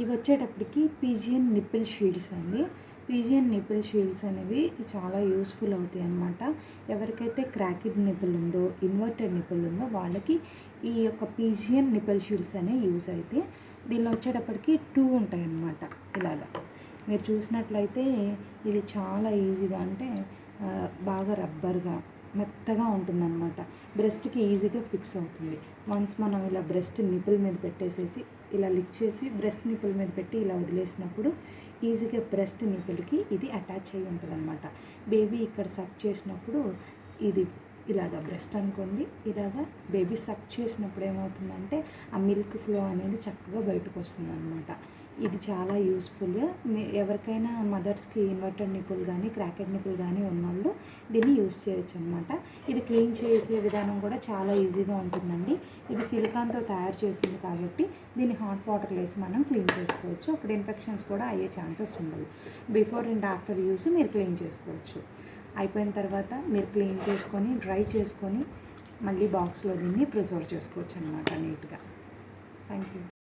ఇవి వచ్చేటప్పటికి Pigeon nipple shields అండి. పీజియన్ నిప్పిల్ షీల్డ్స్ అనేవి చాలా యూస్ఫుల్ అవుతాయి అన్నమాట. ఎవరికైతే క్రాకిడ్ నిపుల్ ఉందో ఇన్వర్టెడ్ నిపుల్ ఉందో వాళ్ళకి ఈ యొక్క పీజియన్ నిపుల్ షీల్డ్స్ అనేవి యూజ్ అయితే దీనిలో వచ్చేటప్పటికి టూ ఉంటాయి అన్నమాట ఇలాగా. మీరు చూసినట్లయితే ఇది చాలా ఈజీగా అంటే బాగా రబ్బర్గా మెత్తగా ఉంటుందన్నమాట. బ్రెస్ట్కి ఈజీగా ఫిక్స్ అవుతుంది. వన్స్ మనం ఇలా బ్రెస్ట్ నిపుల్ మీద పెట్టేసేసి ఇలా లిఫ్ట్ చేసి బ్రెస్ట్ నిపుల్ మీద పెట్టి ఇలా వదిలేసినప్పుడు ఈజీగా బ్రెస్ట్ నిపుల్కి ఇది అటాచ్ అయ్యి ఉంటుంది అనమాట బేబీ ఇక్కడ సక్ చేసినప్పుడు ఇది ఇలాగా బ్రెస్ట్ అనుకోండి ఇలాగా బేబీ సక్ చేసినప్పుడు ఏమవుతుందంటే ఆ మిల్క్ ఫ్లో అనేది చక్కగా బయటకు వస్తుంది అనమాట ఇది చాలా యూస్ఫుల్ ఎవరికైనా మదర్స్కి ఇన్వర్టర్ నిపుల్ కానీ క్రాకెడ్ నిపుల్ కానీ ఉన్నవాళ్ళు దీన్ని యూస్ చేయొచ్చు అనమాట ఇది క్లీన్ చేసే విధానం కూడా చాలా ఈజీగా ఉంటుందండి. ఇది సిలికాన్తో తయారు చేసింది కాబట్టి దీన్ని హాట్ వాటర్ వేసి మనం క్లీన్ చేసుకోవచ్చు. అక్కడ ఇన్ఫెక్షన్స్ కూడా అయ్యే ఛాన్సెస్ ఉండవు. బిఫోర్ అండ్ ఆఫ్టర్ యూస్ మీరు క్లీన్ చేసుకోవచ్చు. అయిపోయిన తర్వాత మీరు క్లీన్ చేసుకొని డ్రై చేసుకొని మళ్ళీ బాక్స్లో దీన్ని ప్రిజర్వ్ చేసుకోవచ్చు అనమాట నీట్గా థ్యాంక్ యూ